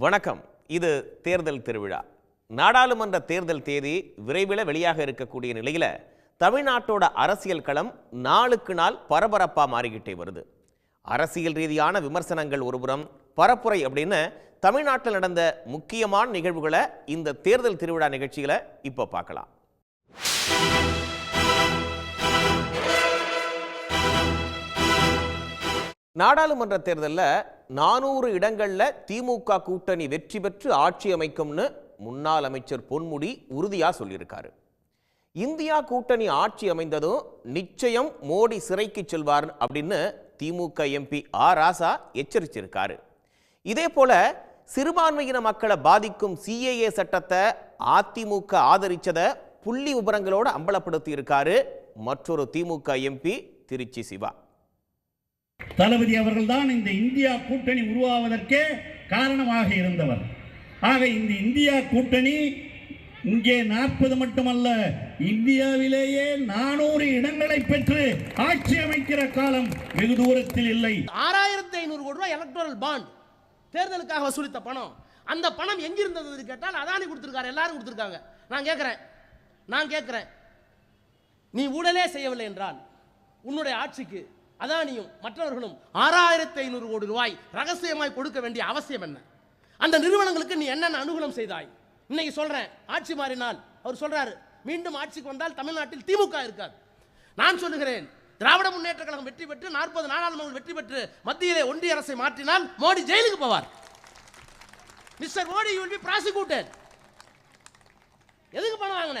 வணக்கம். இது தேர்தல் திருவிழா. நாடாளுமன்ற தேர்தல் தேதி விரைவில் வெளியாக இருக்கக்கூடிய நிலையில் தமிழ்நாட்டோட அரசியல் களம் நாளுக்கு நாள் பரபரப்பாக மாறிக்கிட்டே வருது. அரசியல் ரீதியான விமர்சனங்கள் ஒருபுறம் பரப்புரை அப்படின்னு தமிழ்நாட்டில் நடந்த முக்கியமான நிகழ்வுகளை இந்த தேர்தல் திருவிழா நிகழ்ச்சிகளை இப்போ பார்க்கலாம். நாடாளுமன்ற தேர்தலில் நானூறு இடங்கள்ல திமுக கூட்டணி வெற்றி பெற்று ஆட்சி அமைக்கும்னு முன்னாள் அமைச்சர் பொன்முடி உறுதியாக சொல்லியிருக்காரு. இந்தியா கூட்டணி ஆட்சி அமைந்ததும் நிச்சயம் மோடி சிறைக்கு செல்வார் அப்படின்னு திமுக எம்பி ஆர் ராசா எச்சரிச்சிருக்காரு. இதே போல சிறுபான்மையின மக்களை பாதிக்கும் சிஏஏ சட்டத்தை அதிமுக ஆதரிச்சதை புள்ளி விபரங்களோடு அம்பலப்படுத்தி இருக்காரு மற்றொரு திமுக எம்பி திருச்சி சிவா. தளபதி அவர்கள்தான் இந்த இந்தியா கூட்டணி உருவாவதற்கே காரணமாக இருந்தவர். ஆக இந்த இந்தியா கூட்டணி இங்கே நாற்பது மட்டுமல்ல இந்தியாவிலேயே நானூறு இடங்களை பெற்று ஆட்சி அமைக்கிற காலம் வெகு தூரத்தில் இல்லை. ஆறாயிரத்தி ஐநூறு கோடி ரூபாய் எலக்ட்ரல் பாண்ட் தேர்தலுக்காக வசூலித்த பணம். அந்த பணம் எங்கிருந்தது கேட்டால் அதானி கொடுத்துருக்காரு எல்லாரும் கொடுத்துருக்காங்க. நான் கேட்குறேன் நான் கேட்குறேன். நீ ஊழலே செய்யவில்லை என்றால் உன்னுடைய ஆட்சிக்கு அதானியும் மற்றவர்களும் ஆறாயிரத்தி ஐநூறு கோடி ரூபாய் ரகசியமாய் கொடுக்க வேண்டிய அவசியம் என்ன? அந்த நிறுவனங்களுக்கு நீ என்னென்ன அனுகூலம் செய்தாய்? இன்னைக்கு சொல்றேன் ஆட்சி மாறினால் அவர் சொல்றாரு மீண்டும் ஆட்சிக்கு வந்தால் தமிழ்நாட்டில் திமுக இருக்காது. நான் சொல்லுகிறேன் திராவிட முன்னேற்ற கழகம் வெற்றி பெற்று நாற்பது நாடாளுமன்றம் வெற்றி பெற்று மத்தியிலே ஒன்றிய அரசை மாற்றினால் மோடி ஜெயிலுக்கு போவார். Mister Modi you will be prosecuted எதுக்கு பணம் வாங்கின?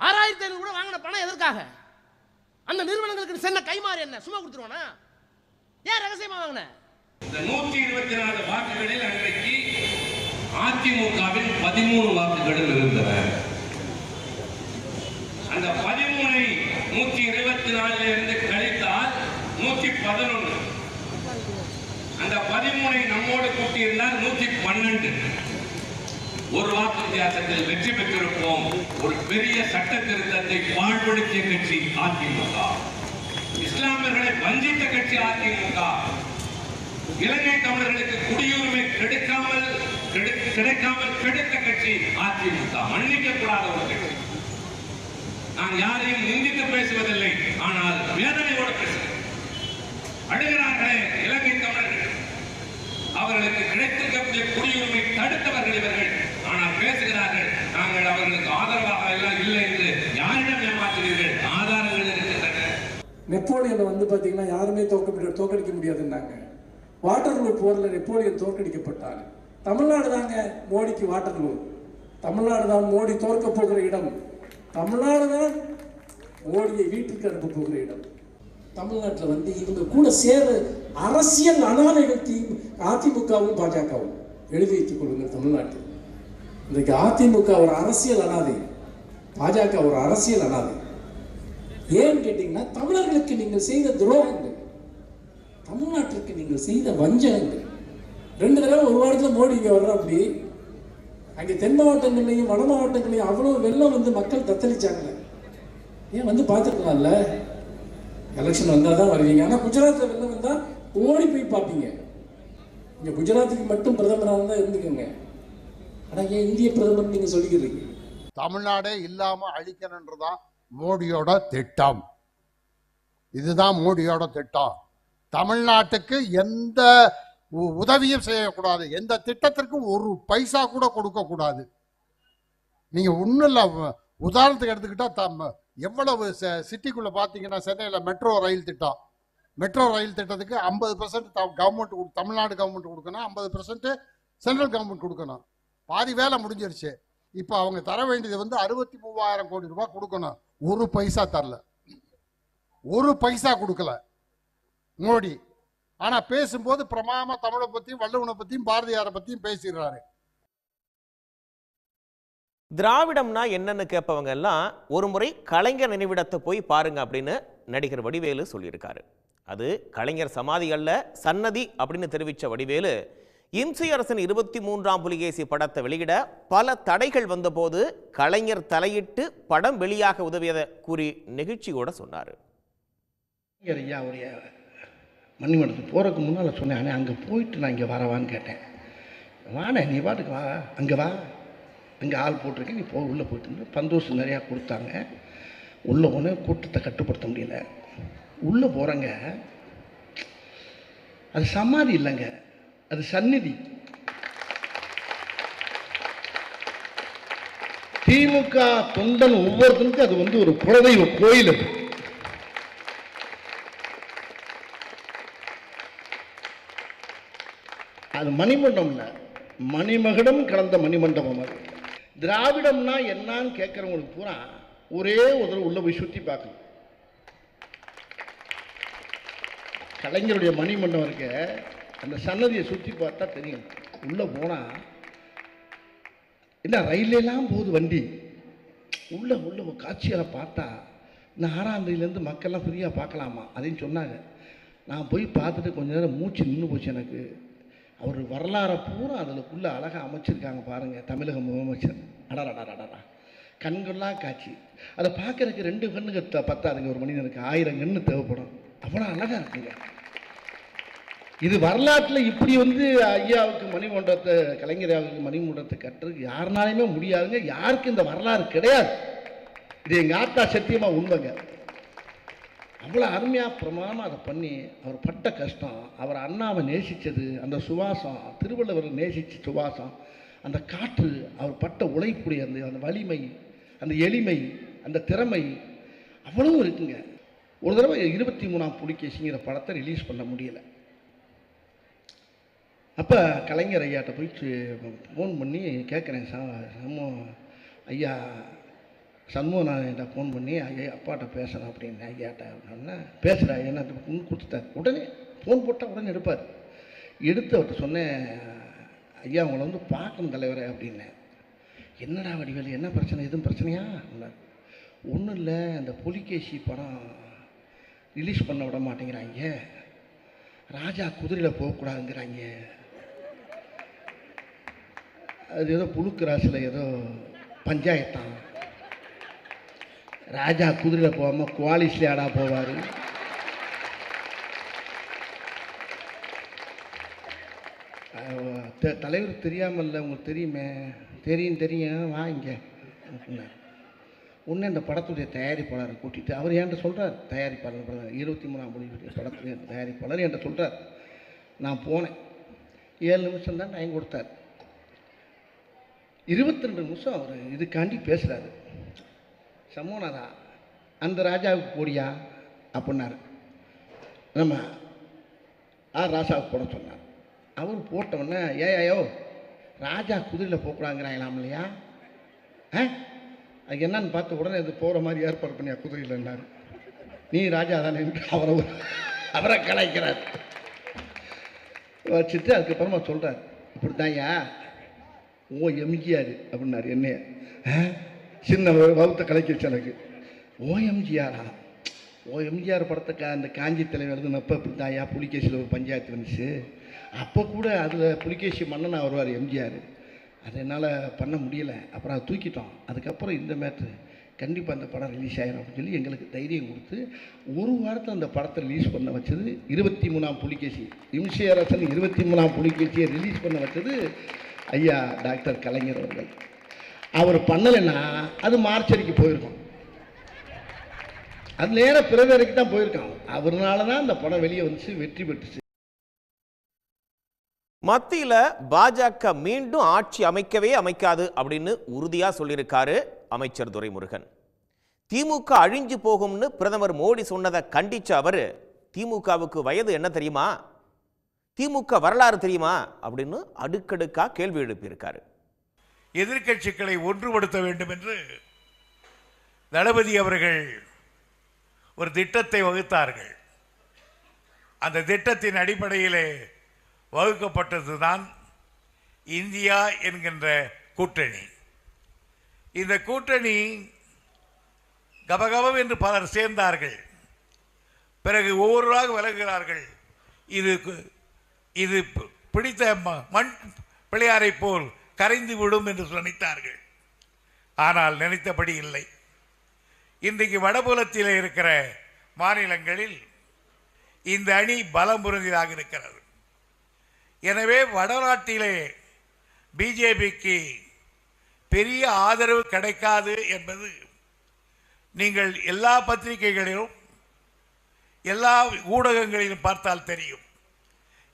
ஆறாயிரத்தி ஐநூறு கூட வாங்கின பணம் எதற்காக? அந்த நிறுவனங்களுக்கு சென்ன கைமாறு என்ன? சும்மா கொடுத்துருவானா? ஏன் ரகசியமா வாங்கின? இந்த நூற்றி இருபத்தி நாலு வாக்குகளில் அன்றைக்கு அதிமுகவில் பதிமூணு வாக்குகளும் இருந்தன. அந்த பதிமூணை நூற்றி இருபத்தி நாலுல இருந்து கழித்தால் நூற்றி பதினொன்று அந்த பதிமூணை நம்மோடு கூட்டியிருந்தால் நூற்றி பன்னெண்டு. ஒரு வாக்கு வித்தியாசத்தில் வெற்றி பெற்றிருப்போம். ஒரு பெரிய சட்ட திருத்தத்தை பாழ்படுத்திய கட்சி அதிமுக. இஸ்லாமியர்களை வஞ்சித்த கட்சி அதிமுக. இலங்கை தமிழர்களுக்கு குடியுரிமை கிடைக்காமல் கிடை- கிடைக்காமல் கெடுத்த கட்சி அதிமுக. மன்னிக்க கூடாத ஒரு கட்சி. நான் யாரையும் நிந்தித்து பேசுவதில்லை ஆனால் வேதனையோடு பேசுகிறேன். அழுகிறார்களே இலங்கை தமிழர்கள். அவர்களுக்கு கிடைத்திருக்கக்கூடிய குடியுரிமை தடுத்தவர்கள் இவர்கள். பேசுகிறார்கள். நாங்கள் அவர்களுக்கு ஆதரவாக எல்லாம் இல்லை என்று யாரிடம் ஏமாற்றுகிறீர்கள் ஆதாரங்கள் இருக்கின்றன. நெப்போலியனை வந்து பார்த்தீங்கன்னா யாருமே தோக்க முடியாது தோக்கடிக்க முடியாதுன்னாங்க வாட்டர்லூ போரில் நெப்போலியன் தோற்கடிக்கப்பட்டார். தமிழ்நாடு தாங்க மோடிக்கு வாட்டர்லூ தமிழ்நாடு தான் மோடி தோற்க போகிற இடம். தமிழ்நாடு தான் மோடியை வீட்டுக்கு அனுப்ப போகிற இடம். தமிழ்நாட்டில் வந்து இவங்க கூட சேர அரசியல் அனாதைகள் அதிமுகவும் பாஜகவும் எழுதி வைத்துக் கொள்ளுங்கள் தமிழ்நாட்டில். இன்றைக்கு அதிமுக ஒரு அரசியல் அனாதை பாஜக ஒரு அரசியல் அனாதை. ஏன்னு கேட்டீங்கன்னா தமிழர்களுக்கு நீங்கள் செய்த துரோகங்கள் தமிழ்நாட்டிற்கு நீங்கள் செய்த வஞ்சகங்கள். ரெண்டு தடவை ஒரு வாரத்தில் மோடி இங்கே வர்ற அப்படி அங்கே தென் மாவட்டங்கள்லையும் வட மாவட்டங்களையும் அவ்வளோ வெள்ளம் வந்து மக்கள் தத்தளிச்சாங்களே. ஏன் வந்து பார்த்துருக்கலாம்ல? எலெக்ஷன் வந்தால் தான் வருவீங்க. ஆனால் குஜராத்தில் வெள்ளம் வந்தால் ஓடி போய் பார்ப்பீங்க. இங்கே குஜராத்துக்கு மட்டும் பிரதமராக இருந்தால் இருந்துக்கோங்க. ஆனால் ஏன் இந்திய பிரதமர் நீங்கள் சொல்லிக்கிறீங்க? தமிழ்நாடே இல்லாம அழிக்கணுன்றதான் மோடியோட திட்டம். இதுதான் மோடியோட திட்டம். தமிழ்நாட்டுக்கு எந்த உ- உதவியும் செய்யக்கூடாது. எந்த திட்டத்திற்கும் ஒரு பைசா கூட கொடுக்கக்கூடாது நீங்கள் நீங்க ஒன்றும் இல்லை உதாரணத்துக்கு எடுத்துக்கிட்டா தம் எவ்வளவு ச- சிட்டிக்குள்ள பார்த்தீங்கன்னா சென்னையில் மெட்ரோ ரயில் திட்டம். மெட்ரோ ரயில் திட்டத்துக்கு ஐம்பது பர்சன்ட் கவர்மெண்ட் தமிழ்நாடு கவர்மெண்ட் கொடுக்கணும் ஐம்பது பர்சன்ட் சென்ட்ரல் கவர்மெண்ட் கொடுக்கணும். பாதி வேலை முடிஞ்சிருச்சு. இப்போ அவங்க தர வேண்டியது வந்து அறுபத்தி மூவாயிரம் கோடி ரூபாய் கொடுக்கணும். ஒரு பைசா தரல. ஒரு பைசா கொடுக்கல. மோடி. ஆனால் பேசும்போது பிரமாமா தமிழை பற்றியும் வள்ளுவனை பற்றியும் பாரதியாரை பற்றியும் பேசிடுறாரு. திராவிடம்னா என்னன்னு கேட்பவங்க எல்லாம் ஒரு முறை கலைஞர் நினைவிடத்தை போய் பாருங்க அப்படின்னு நடிகர் வடிவேலு சொல்லியிருக்காரு. அது கலைஞர் சமாதி அல்ல சன்னதி அப்படின்னு தெரிவித்த வடிவேலு இம்சை அரசன் இருபத்தி மூன்றாம் புலிகேசி படத்தை வெளியிட பல தடைகள் வந்தபோது கலைஞர் தலையிட்டு படம் வெளியாக உதவியதை கூறி நெகிழ்ச்சியோட சொன்னார். ஐயா உடைய மணிமண்டலத்துக்கு போகிறதுக்கு முன்னால் சொன்னேன் அண்ணே அங்கே போயிட்டு நான் இங்கே வரவான்னு கேட்டேன். வாண்ணே நீ பாட்டுக்கு வா அங்கே வா. அங்கே ஆள் போட்டிருக்கேன் நீ போ உள்ளே போயிட்டு இருந்து நிறையா கொடுத்தாங்க. உள்ளே போன கூட்டத்தை கட்டுப்படுத்த முடியல. உள்ளே போகிறேங்க அது சமாதி இல்லைங்க. அது சந்நிதி. திமுக தொண்டன் ஒவ்வொருத்தனுக்கும் அது வந்து ஒரு குலதெய்வ கோயில் அது. அது மணிமண்டபம் மணிமகுடம் கலந்த மணிமண்டபம் அது. திராவிடம்னா என்னன்னு கேட்குறவங்களுக்கு பூரா ஒரே ஒரு உள்ள போய் சுற்றி பார்க்கணும். கலைஞருடைய மணிமண்டபம் இருக்க. அந்த சன்னதியை சுற்றி பார்த்தா தெரியும். உள்ளே போனால் என்ன ரயிலெல்லாம் போகுது வண்டி. உள்ளே உள்ள ஒரு காட்சிகளை பார்த்தா இந்த ஆறாம் தேதியிலேருந்து மக்கள்லாம் ஃப்ரீயாக பார்க்கலாமா? அப்படின்னு சொன்னாங்க. நான் போய் பார்த்துட்டு கொஞ்ச நேரம் மூச்சு நின்று போச்சு எனக்கு. அவர் வரலாறை பூரா அதுக்குள்ளே அழகாக அமைச்சிருக்காங்க பாருங்கள் தமிழக முதலமைச்சர். அடடடடடா கண்கள்லாம் காட்சி. அதை பார்க்கறதுக்கு ரெண்டு கண்ணுக்கு பத்தாதுங்க ஒரு மனிதனுக்கு. ஆயிரம் கண்ணு தேவைப்படும். அவ்வளோ அழகாக இருக்குங்க. இது வரலாற்றில் இப்படி வந்து ஐயாவுக்கு மணிமண்டபத்தை கலைஞர் ஐயாவுக்கு மணிமண்டபத்தை கட்டுறதுக்கு யாருனாலுமே முடியாதுங்க. யாருக்கும் இந்த வரலாறு கிடையாது. இது எங்கள் ஆத்தா சத்தியமாக உண்மைங்க. அவ்வளோ அருமையாக பிரமாணம் அதை பண்ணி அவர் பட்ட கஷ்டம் அவர் அண்ணாவை நேசித்தது அந்த சுவாசம் திருவள்ளுவர் நேசித்த சுவாசம் அந்த காற்று அவர் பட்ட உழைப்புடைய அந்த அந்த வலிமை அந்த எளிமை அந்த திறமை அவ்வளவும் இருக்குங்க. ஒரு தடவை இருபத்தி மூணாம் புலிகேசிங்கிற படத்தை ரிலீஸ் பண்ண முடியலை. அப்போ கலைஞர் ஐயாட்ட போயிட்டு ஃபோன் பண்ணி கேட்குறேன் சா சம்மோ ஐயா சன்மோ நான் என்கிட்ட ஃபோன் பண்ணி ஐயா அப்பாட்ட பேசுகிறேன் அப்படின்னு ஐயாட்ட அப்படின்னா பேசுகிறா என்ன கொடுத்துட்டார். உடனே ஃபோன் போட்டால் உடனே எடுப்பார். எடுத்து அவர்கிட்ட சொன்னேன் ஐயா உங்களை வந்து பார்க்கணும் தலைவரே அப்படின்னேன். என்னடா வடிவேலு என்ன பிரச்சனை? எதுவும் பிரச்சனையா? ஒன்றும் இல்லை அந்த புலிகேசி படம் ரிலீஸ் பண்ண விட மாட்டேங்கிறாங்க ராஜா குதிரையில் போகக்கூடாதுங்கிறாங்க அது ஏதோ புழுக்கிராசில் ஏதோ பஞ்சாயத்தான். ராஜா குதிரையில் போகாமல் குவாலிஸ்ல ஆடா போவார்? தலைவர் தெரியாமல் இல்லை உங்களுக்கு தெரியுமே. தெரியும் தெரியும். வா இங்கே. ஒன்று இந்த படத்துடைய தயாரிப்பாளரை கூட்டிட்டு அவர் என்கிட்ட சொல்கிறார் தயாரிப்பாளர் படம் இருபத்தி மூணாம் மொழி படத்துடைய தயாரிப்பாளர் என்கிட்ட சொல்கிறார் நான் போனேன். ஏழு நிமிஷம் தான் டைம் கொடுத்தார். இருபத்தி ரெண்டு நிமிஷம் அவர் இதுக்காண்டி பேசுகிறாரு சமோனரா? அந்த ராஜாவுக்கு போடியா? அப்படின்னாரு. நம்ம ஆ ராசாவுக்கு போட சொன்னார். அவர் போட்டவுடனே ஏயோ ராஜா குதிரையில் போகக்கூடாங்கிறாங்களாம் இல்லையா? ஆ? அது என்னன்னு பார்த்த உடனே அது போகிற மாதிரி ஏற்பாடு பண்ணியா குதிரையில்னாரு நீ ராஜா தானே? அவரை அவரை கலாய்க்கிறார். வச்சுட்டு அதுக்கப்புறமா சொல்கிறார் இப்படி தான்யா ஓ எம்ஜிஆர் அப்படின்னாரு என்னைய. ஆ? சின்ன வகுத்த கலைக்கிச்சு எனக்கு. ஓ எம்ஜிஆரா? ஓ எம்ஜிஆர் படத்தை கா அந்த காஞ்சி தலைவர் எழுதுனப்போ இப்படி தான்யா புலிகேசியில் ஒரு பஞ்சாயத்து வந்துச்சு. அப்போ கூட அதில் புலிகேசி மன்னனாக வருவார் எம்ஜிஆர். அது என்னால் பண்ண முடியல. அப்புறம் அதை தூக்கிட்டோம். அதுக்கப்புறம் இந்த மேட்ரு கண்டிப்பாக அந்த படம் ரிலீஸ் ஆகிடும் அப்படின்னு சொல்லி எங்களுக்கு தைரியம் கொடுத்து ஒரு வாரத்தில் அந்த படத்தை ரிலீஸ் பண்ண வச்சது இருபத்தி மூணாம் புலிகேசி. இம்சியரசன் இருபத்தி மூணாம் புலிகேசியை ரிலீஸ் பண்ண வச்சது ஐயா டாக்டர் கலைஞர் அவர்கள். அவர் பண்ணலைன்னா அது மார்ச்சரிக்கு போயிருக்கும். அது நேராக பிறகு வரைக்கும் தான் போயிருக்கான் அவர்னால தான் அந்த படம் வெளியே வந்துச்சு வெற்றி பெற்றுச்சு. மத்தியில பாஜக மீண்டும் ஆட்சி அமைக்கவே அமைக்காது அப்படின்னு உறுதியா சொல்லியிருக்காரு அமைச்சர் துரைமுருகன். திமுக அழிஞ்சு போகும்னு பிரதமர் மோடி சொன்னதை கண்டிச்ச அவரு திமுகவுக்கு வயது என்ன தெரியுமா? திமுக வரலாறு தெரியுமா? அப்படின்னு அடுக்கடுக்கா கேள்வி எழுப்பியிருக்காரு. எதிர்க்கட்சிகளை ஒன்றுபடுத்த வேண்டும் என்று தளபதி அவர்கள் ஒரு திட்டத்தை வகுத்தார்கள். அந்த திட்டத்தின் அடிப்படையிலே வகுக்கப்பட்டதுதான் இந்தியா என்கின்ற கூட்டணி. இந்த கூட்டணி கபகபம் என்று பலர் சேர்ந்தார்கள். பிறகு ஒவ்வொருவராக விலகுகிறார்கள். இது இது பி- பிடித்த ம- மண் பிள்ளையாரை போல் கரைந்து விடும் என்று நினைத்தார்கள். ஆனால் நினைத்தபடி இல்லை. இன்றைக்கு வடபுலத்தில் இருக்கிற மாநிலங்களில் இந்த அணி பலம் பொருந்தியதாக இருக்கிறது. எனவே வடநாட்டிலே பிஜேபிக்கு பெரிய ஆதரவு கிடைக்காது என்பது நீங்கள் எல்லா பத்திரிகைகளிலும் எல்லா ஊடகங்களிலும் பார்த்தால் தெரியும்.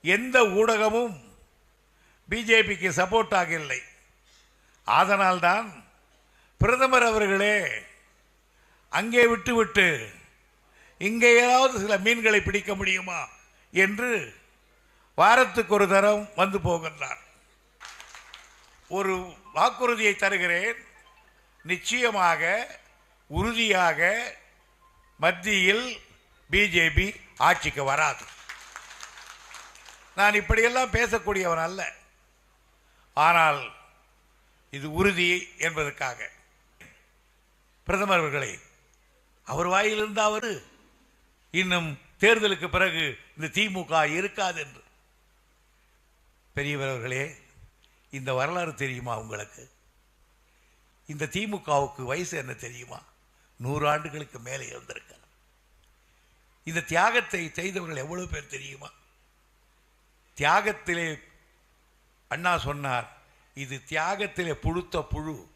எந்த ஊடகமும் பிஜேபிக்கு சப்போர்ட்டாக இல்லை அதனால்தான் பிரதமர் அவர்களே அங்கே விட்டுவிட்டு இங்கே ஏதாவது சில மீன்களை பிடிக்க முடியுமா என்று வாரத்துக்கு ஒரு தரம் வந்து போகின்றார். ஒரு வாக்குறுதியை தருகிறேன். நிச்சயமாக உறுதியாக மத்தியில் பிஜேபி ஆட்சிக்கு வராது. நான் இப்படியெல்லாம் பேசக்கூடியவன் அல்ல. ஆனால் இது உறுதி என்பதற்காக. பிரதமர் அவர்களே அவர் வாயிலிருந்து அவர் இன்னும் தேர்தலுக்கு பிறகு இந்த திமுக இருக்காது என்று. பெரியவர் அவர்களே இந்த வரலாறு தெரியுமா உங்களுக்கு? இந்த திமுகவுக்கு வயசு என்ன தெரியுமா? நூறு ஆண்டுகளுக்கு மேலே இருந்திருக்க இந்த தியாகத்தை செய்தவர்கள் எவ்வளவு பேர் தெரியுமா? தியாகத்திலே அண்ணா சொன்னார் இது தியாகத்திலே புழுத்த புழு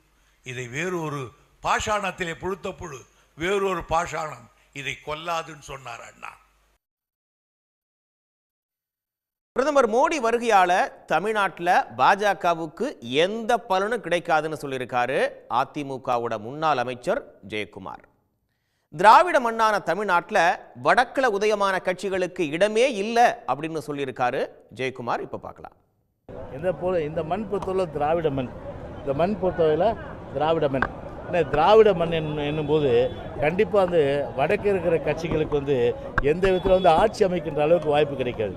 இதை வேறொரு பாஷாணத்திலே புழுத்த புழு வேறொரு பாஷாணம் இதை கொல்லாதுன்னு சொன்னார் அண்ணா. பிரதமர் மோடி வருகையால தமிழ்நாட்டில் பாஜகவுக்கு எந்த பலனும் கிடைக்காதுன்னு சொல்லியிருக்காரு. அதிமுகவோட முன்னாள் அமைச்சர் ஜெயக்குமார். திராவிட மண்ணான தமிழ்நாட்டில் வடக்கில் உதயமான கட்சிகளுக்கு இடமே இல்லை அப்படின்னு சொல்லியிருக்காரு ஜெயக்குமார். இப்போ பார்க்கலாம். இந்த போல இந்த மண் பொறுத்தவரை திராவிட மண். இந்த மண் பொறுத்தவரையில் திராவிட மண். ஏன்னா திராவிட மண் என்னும் என்னும்போது கண்டிப்பாக வந்து வடக்கு இருக்கிற கட்சிகளுக்கு வந்து எந்த விதத்தில் வந்து ஆட்சி அமைக்கின்ற அளவுக்கு வாய்ப்பு கிடைக்காது.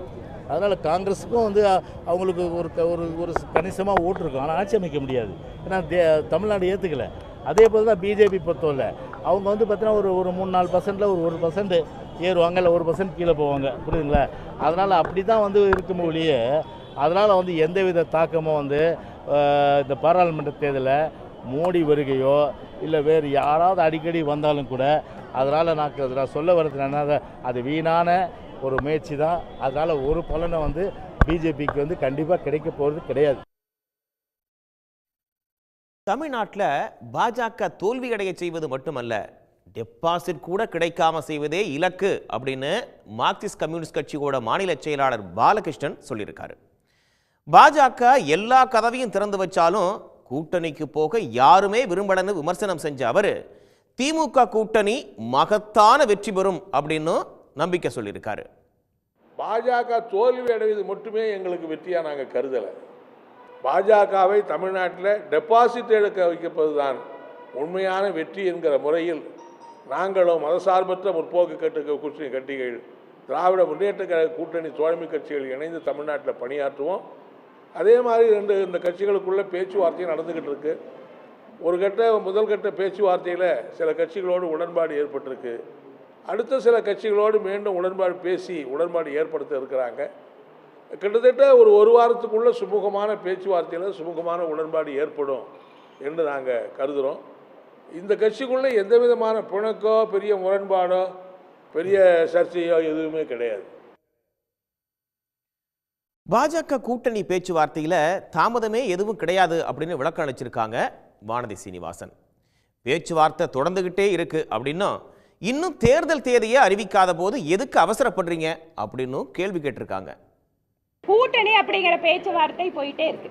அதனால் காங்கிரஸுக்கும் வந்து அவங்களுக்கு ஒரு க- ஒரு ஒரு கணிசமாக ஓட்டு இருக்கும். ஆனால் ஆட்சி அமைக்க முடியாது. ஏன்னா தே தமிழ்நாடு ஏற்றுக்கல அதே போல் தான் பிஜேபி பொறுத்தவரை அவங்க வந்து பார்த்தீங்கன்னா ஒரு ஒரு மூணு நாலு பர்சன்டில் ஒரு ஒரு பர்சன்ட் ஏறுவாங்க இல்லை ஒரு பர்சன்ட் கீழே போவாங்க. புரியுதுங்களா? அதனால் அப்படி தான் வந்து இருக்கும் ஒழிய அதனால் வந்து எந்தவித தாக்கமும் வந்து இந்த பாராளுமன்ற தேர்தலில் மோடி வருகையோ இல்லை வேறு யாராவது அடிக்கடி வந்தாலும் கூட அதனால் நான் அதில் நான் சொல்ல வர்றது என்னன்னா அது வீணான ஒரு முயற்சி தான். அதனால் ஒரு பலனை வந்து பிஜேபிக்கு வந்து கண்டிப்பாக கிடைக்க போகிறது கிடையாது. தமிழ்நாட்டில் பாஜக தோல்வியடைய செய்வது மட்டுமல்ல டெபாசிட் கூட கிடைக்காம செய்வதே இலக்கு அப்படின்னு மார்க்சிஸ்ட் கம்யூனிஸ்ட் கட்சியோட மாநில செயலாளர் பாலகிருஷ்ணன் சொல்லியிருக்காரு. பாஜக எல்லா கதவையும் திறந்து வச்சாலும் கூட்டணிக்கு போக யாருமே விரும்பலன்னு விமர்சனம் செஞ்ச அவர் திமுக கூட்டணி மகத்தான வெற்றி பெறும் அப்படின்னு நம்பிக்கை சொல்லியிருக்காரு. பாஜக தோல்வி அடைவது மட்டுமே எங்களுக்கு வெற்றியாக நாங்கள் கருதலை. பாஜகவை தமிழ்நாட்டில் டெபாசிட் எடுக்க வைக்கப்பதுதான் உண்மையான வெற்றி என்கிற முறையில் நாங்களும் மதசார்பற்ற முற்போக்கு கட்டு கூட்டணி கட்டிகள் திராவிட முன்னேற்ற கழக கூட்டணி தோழமை கட்சிகள் இணைந்து தமிழ்நாட்டில் பணியாற்றுவோம். அதே மாதிரி ரெண்டு இந்த கட்சிகளுக்குள்ளே பேச்சுவார்த்தையும் நடந்துக்கிட்டு இருக்கு. ஒரு கட்ட முதல் கட்ட பேச்சுவார்த்தையில் சில கட்சிகளோடு உடன்பாடு ஏற்பட்டிருக்கு. அடுத்த சில கட்சிகளோடு மீண்டும் உடன்பாடு பேசி உடன்பாடு ஏற்படுத்த இருக்கிறாங்க. கிட்டத்தட்ட ஒரு ஒரு வாரத்துக்குள்ளே சுமூகமான பேச்சுவார்த்தையில் சுமூகமான உடன்பாடு ஏற்படும் என்று நாங்கள் கருதுகிறோம் இந்த கட்சிக்குள்ளே எந்த விதமான பிணக்கோ பெரிய முரண்பாடோ பெரிய சர்ச்சையோ எதுவுமே கிடையாது. பாஜக கூட்டணி பேச்சுவார்த்தையில் தாமதமே எதுவும் கிடையாது அப்படின்னு விளக்கம் அளிச்சிருக்காங்க வானதி சீனிவாசன். பேச்சுவார்த்தை தொடர்ந்துகிட்டே இருக்கு அப்படின்னும் இன்னும் தேர்தல் தேதியை அறிவிக்காத போது எதுக்கு அவசரப்படுறீங்க அப்படின்னு கேள்வி கேட்டிருக்காங்க. கூட்டணி அப்படிங்கிற பேச்சுவார்த்தை போயிட்டே இருக்கு.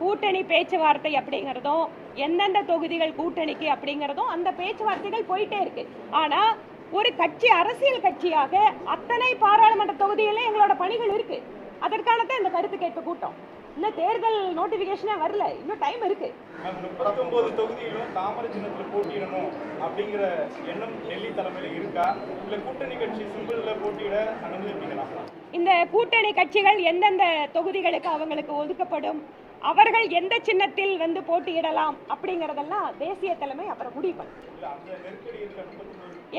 கூட்டணி பேச்சுவார்த்தை அப்படிங்கிறதும் எந்தெந்த தொகுதிகள் கூட்டணிக்கு அப்படிங்கிறதும் அந்த பேச்சுவார்த்தைகள் போயிட்டே இருக்கு. ஆனா ஒரு கட்சி அரசியல் கட்சியாக அத்தனை பாராளுமன்ற தொகுதிகளிலும் எங்களோட பணிகள் இருக்கு. அதற்கான தான் இந்த கருத்து கேட்பு கூட்டம். இன்னும் தேர்தல் நோட்டிபிகேஷனே வரல. இன்னும் டைம் இருக்கு. பத்தொன்பது தொகுதியிலும் தாமரை சின்னத்தில் போட்டியிடணும் அப்படிங்கிற எண்ணம் டெல்லி தலைமையில் இருக்கா? இல்ல கூட்டணி கட்சி சிம்பிள்ல போட்டியிட அனுமதிப்பீங்களா இந்த கூட்டணி கட்சிகள் எந்தெந்த தொகுதிகளுக்கு அவங்களுக்கு ஒதுக்கப்படும்? அவர்கள் எந்த சின்னத்தில் வந்து போட்டியிடலாம் அப்படிங்கறதெல்லாம் தேசிய தலைமை அப்புறம் முடிவு பண்ணும்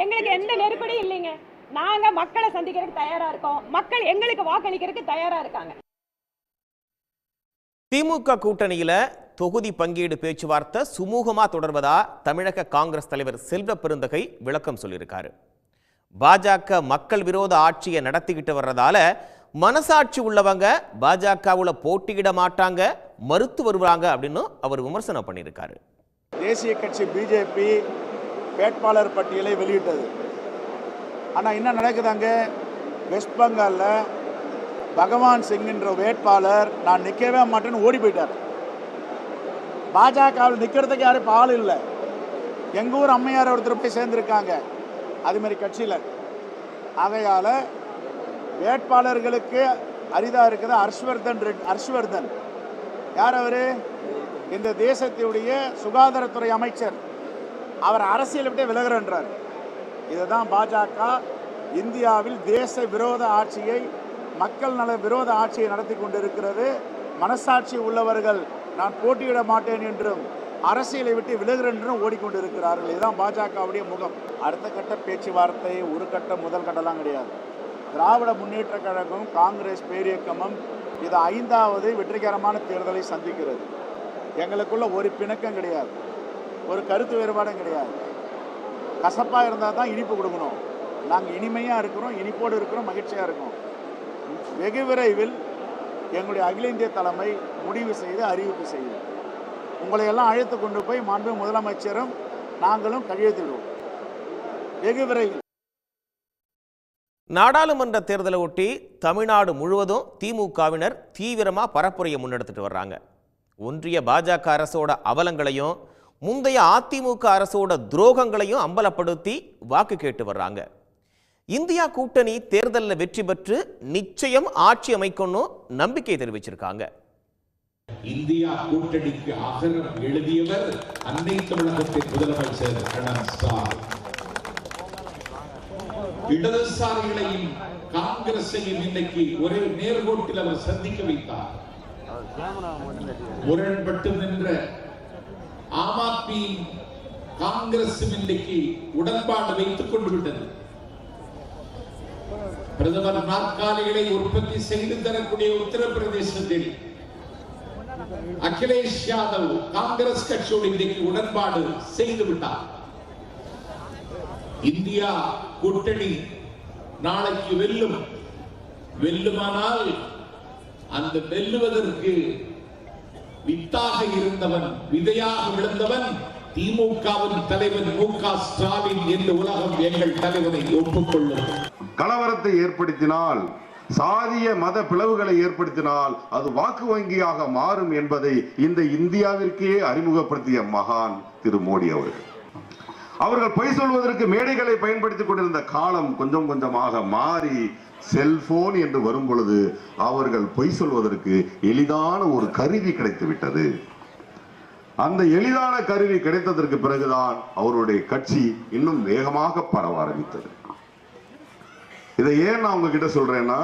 எங்களுக்கு எந்த நெருக்கடியும் இல்லைங்க. நாங்க மக்களை சந்திக்கிறதுக்கு தயாரா இருக்கோம். மக்கள் எங்களுக்கு வாக்களிக்கிறதுக்கு தயாரா இருக்காங்க. திமுக கூட்டணியில தொகுதி பங்கீடு பேச்சுவார்த்தை சுமூகமா தொடர்வதா தமிழக காங்கிரஸ் தலைவர் செல்வ பெருந்தகை விளக்கம் சொல்லியிருக்காரு. பாஜக மக்கள் விரோத ஆட்சியை நடத்திக்கிட்டு வர்றதால மனசாட்சி உள்ளவங்க பாஜகவில் போட்டியிட மாட்டாங்க மறுத்து வருவாங்க அப்படின்னு அவர் விமர்சனம் பண்ணியிருக்காரு. தேசிய கட்சி பிஜேபி வேட்பாளர் பட்டியலை வெளியிட்டது. ஆனால் என்ன நடக்குதாங்க? வெஸ்ட் பெங்காலில் பகவான் சிங்ன்ற வேட்பாளர் நான் நிற்கவே மாட்டேன்னு ஓடி போயிட்டார். பாஜகவில் நிற்கிறதுக்கு யாரும் இப்போ ஆள் இல்லை. எங்கள் ஊர் அம்மையார் ஒருத்தர் போய் சேர்ந்துருக்காங்க. அதுமாரி கட்சியில். ஆகையால் வேட்பாளர்களுக்கு அரிதாக இருக்குது ஹர்ஷ்வர்தன் ரெட் ஹர்ஷ்வர்தன். யார் அவர்? இந்த தேசத்தினுடைய சுகாதாரத்துறை அமைச்சர். அவர் அரசியல் விட்டே விலகிறன்றார். இதுதான் பாஜக இந்தியாவில் தேச விரோத ஆட்சியை மக்கள் நல விரோத ஆட்சியை நடத்தி கொண்டிருக்கிறது. மனசாட்சி உள்ளவர்கள் நான் போட்டியிட மாட்டேன் என்றும் அரசியலை விட்டு விலகிறேன் என்றும் ஓடிக்கொண்டிருக்கிறார்கள். இதுதான் பாஜகவுடைய முகம். அடுத்த கட்ட பேச்சுவார்த்தை ஒரு கட்ட முதல் கட்டலாம் கிடையாது. திராவிட முன்னேற்ற கழகம் காங்கிரஸ் பேரியக்கமும் இது ஐந்தாவது வெற்றிகரமான தேர்தலை சந்திக்கிறது. எங்களுக்குள்ள ஒரு பிணக்கம் கிடையாது. ஒரு கருத்து வேறுபாடும் கிடையாது. கசப்பாக இருந்தால் தான் இனிப்பு கொடுக்கணும். நாங்கள் இனிமையாக இருக்கிறோம் இனிப்போடு இருக்கிறோம் மகிழ்ச்சியாக இருக்கோம். வெகு விரைவில் எங்களுடைய அகில இந்திய தலைமை முடிவு செய்து அறிவிப்பு செய்யும் உங்களை எல்லாம் அழைத்து கொண்டு போய் மாண்பு முதலமைச்சரும் நாங்களும் கையெழுத்திடுவோம் வெகு விரைவில். நாடாளுமன்ற தேர்தலை ஒட்டி தமிழ்நாடு முழுவதும் திமுகவினர் தீவிரமாக பரப்புரையை முன்னெடுத்துட்டு வர்றாங்க. ஒன்றிய பாஜக அரசோட அவலங்களையும் முந்தைய அதிமுக அரசோட துரோகங்களையும் அம்பலப்படுத்தி வாக்கு கேட்டு வர்றாங்க. இந்தியா கூட்டணி தேர்தலில் வெற்றி பெற்று நிச்சயம் ஆட்சி அமைக்கணும் நம்பிக்கை தெரிவிச்சிருக்காங்க. இந்தியா கூட்டணிக்கு அகரம் எழுதியவர் அன்னை தமிழகத்தின் முதலமைச்சர் இடதுசாரிகளையும் காங்கிரசையும் இன்னைக்கு ஒரே நேர்கோட்டில் அவர் சந்திக்க வைத்தார். முரண்பட்டு நின்ற ஆம் ஆத்மி காங்கிரசும் இன்னைக்கு உடன்பாடு வைத்துக் கொண்டு விட்டது. பிரதமர் நாற்காலிகளை உற்பத்தி செய்து தரக்கூடிய உத்தரப்பிரதேசத்தில் அகிலேஷ் யாதவ் காங்கிரஸ் கட்சியோடு இன்றைக்கு உடன்பாடு செய்து விட்டார். இந்தியா கூட்டணி நாளைக்கு வெல்லும். வெல்லுமானால் அந்த வெல்லுவதற்கு வித்தாக இருந்தவன் விதையாக விழுந்தவன் திமுகவின் தலைவன் மு க ஸ்டாலின் என்று உலகம் எங்கள் தலைவனை ஒப்புக்கொள்ளும். கலவரத்தை ஏற்படுத்தினால் சாதிய மத பிளவுகளை ஏற்படுத்தினால் அது வாக்கு வங்கியாக மாறும் என்பதை இந்த இந்தியாவிற்கே அறிமுகப்படுத்திய மகான் திரு மோடி அவர்கள். அவர்கள் பொய் சொல்வதற்கு மேடைகளை பயன்படுத்திக் கொண்டிருந்த காலம் கொஞ்சம் கொஞ்சமாக மாறி செல்போன் என்று வரும் பொழுது அவர்கள் பொய் சொல்வதற்கு எளிதான ஒரு கருவி கிடைத்து விட்டது அந்த எளிதான கருவி கிடைத்ததற்கு பிறகுதான் அவருடைய கட்சி இன்னும் வேகமாக பரவ ஆரம்பித்தது. இதை ஏன் நான் உங்ககிட்ட சொல்றேன்னா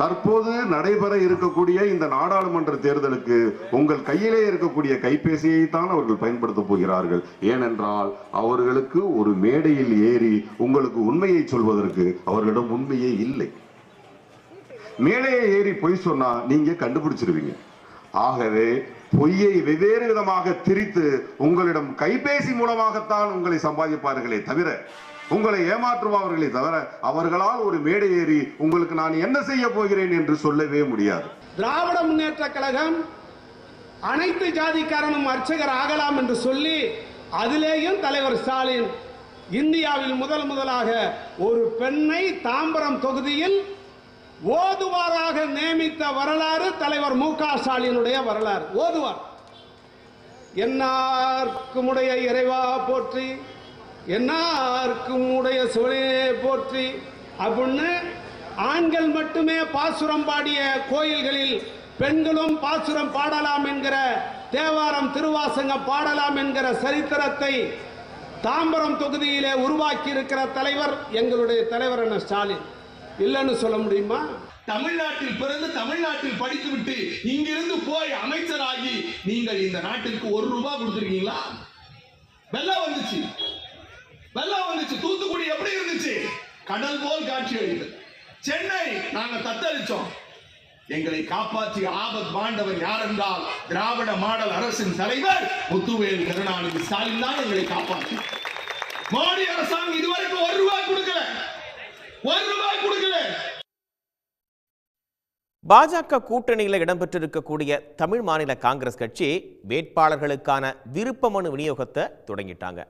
தற்போது நடைபெற இருக்கக்கூடிய இந்த நாடாளுமன்ற தேர்தலுக்கு உங்கள் கையிலே இருக்கக்கூடிய கைபேசியை தான் அவர்கள் பயன்படுத்த போகிறார்கள். ஏனென்றால் அவர்களுக்கு ஒரு மேடையில் ஏறி உங்களுக்கு உண்மையை சொல்வதற்கு அவர்களிடம் உண்மையே இல்லை. மேடையை ஏறி பொய் சொன்னா நீங்க கண்டுபிடிச்சிருவீங்க. ஆகவே பொய்யை வெவ்வேறு விதமாக திரித்து உங்களிடம் கைபேசி மூலமாகத்தான் உங்களை சம்பாதிப்பார்களே தவிர உங்களை ஏமாற்றுபவர்களை தவிர அவர்களால் ஒரு மேடை ஏறி உங்களுக்கு நான் என்ன செய்ய போகிறேன் என்று சொல்லவே முடியாது. திராவிட முன்னேற்ற கழகம் அனைத்து ஜாதிக்காரனும் அர்ச்சகர் ஆகலாம் என்று சொல்லி அதிலேயும் தலைவர் ஸ்டாலின் இந்தியாவில் முதல் முதலாக ஒரு பெண்ணை தாம்பரம் தொகுதியில் ஓதுவாராக நியமித்த வரலாறு தலைவர் மு க ஸ்டாலினுடைய வரலாறு. ஓதுவார். என்னார்க்குமுடைய இறைவா போற்றி என்னார்க்கும் உடைய சிவனையே போற்றி அப்படின்னு ஆண்கள் மட்டுமே பாசுரம் பாடிய கோயில்களில் பெண்களும் பாசுரம் பாடலாம் என்கிற தேவாரம் திருவாசங்கம் பாடலாம் என்கிற சரித்திரத்தை தாம்பரம் தொகுதியிலே உருவாக்கி இருக்கிற தலைவர் எங்களுடைய தலைவர் என்ன ஸ்டாலின். இல்லைன்னு சொல்ல முடியுமா? தமிழ்நாட்டில் பிறந்து தமிழ்நாட்டில் படித்துவிட்டு இங்கிருந்து போய் அமைச்சராகி நீங்கள் இந்த நாட்டிற்கு ஒரு ரூபாய் கொடுத்துருக்கீங்களா? வெள்ளம் வந்துச்சு. நல்லா வந்துச்சு. தூத்துக்குடி எப்படி இருந்துச்சு? கடல் போல் காட்சி அளித்தது. சென்னை நாங்க தத்தளிச்சோம். எங்களை காப்பாற்றி ஆபத் பாண்டவர் யார் என்றால் திராவிட மாடல் அரசின் தலைவர் முத்துவேல் கருணாநிதி ஸ்டாலின் தான் எங்களை காப்பாற்றி மோடி அரசாங்கம் இதுவரைக்கும் ஒரு ரூபாய் கொடுக்கல. ஒரு ரூபாய் கொடுக்கல. பாஜக கூட்டணியில் இடம்பெற்றிருக்கக்கூடிய தமிழ் மாநில காங்கிரஸ் கட்சி வேட்பாளர்களுக்கான விருப்ப மனு விநியோகத்தை தொடங்கிட்டாங்க.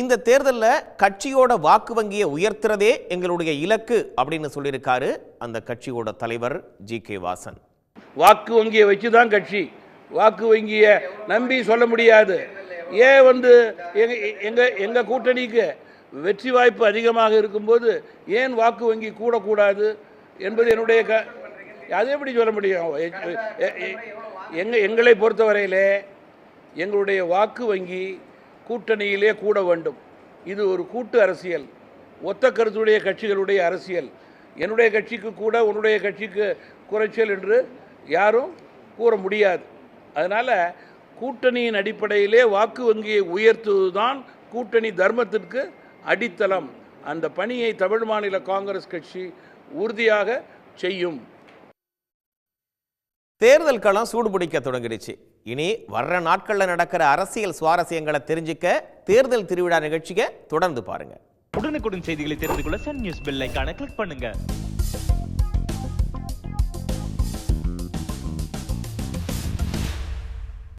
இந்த தேர்தலில் கட்சியோட வாக்கு வங்கியை உயர்த்துறதே எங்களுடைய இலக்கு அப்படின்னு சொல்லியிருக்காரு அந்த கட்சியோட தலைவர் ஜி கே வாசன். வாக்கு வங்கியை வச்சு தான் கட்சி. வாக்கு வங்கியை நம்பி சொல்ல முடியாது. ஏன் வந்து எங்கள் எங்கள் கூட்டணிக்கு வெற்றி வாய்ப்பு அதிகமாக இருக்கும்போது ஏன் வாக்கு வங்கி கூடக்கூடாது என்பது என்னுடைய க அது எப்படி சொல்ல முடியும்? எங்க எங்களை பொறுத்தவரையிலே எங்களுடைய வாக்கு வங்கி கூட்டணியிலே கூட வேண்டும். இது ஒரு கூட்டு அரசியல். ஒத்த கருத்துடைய கட்சிகளுடைய அரசியல். என்னுடைய கட்சிக்கு கூட உன்னுடைய கட்சிக்கு குறைச்சல் என்று யாரும் கூற முடியாது. அதனால் கூட்டணியின் அடிப்படையிலே வாக்கு வங்கியை உயர்த்துவதுதான் கூட்டணி தர்மத்திற்கு அடித்தளம். அந்த பணியை தமிழ் மாநில காங்கிரஸ் கட்சி உறுதியாக செய்யும். தேர்தல் களம் சூடுபிடிக்க தொடங்கிடுச்சு. இனி வர்ற நாட்களில் நடக்கிற அரசியல் சுவாரஸ்யங்களை தெரிஞ்சுக்க தேர்தல் திருவிழா நிகழ்ச்சியை தொடர்ந்து பாருங்க. உடனுக்குடன் செய்திகளை தெரிந்து கொள்ள சன் நியூஸ் பெல் ஐகானை கிளிக் பண்ணுங்க.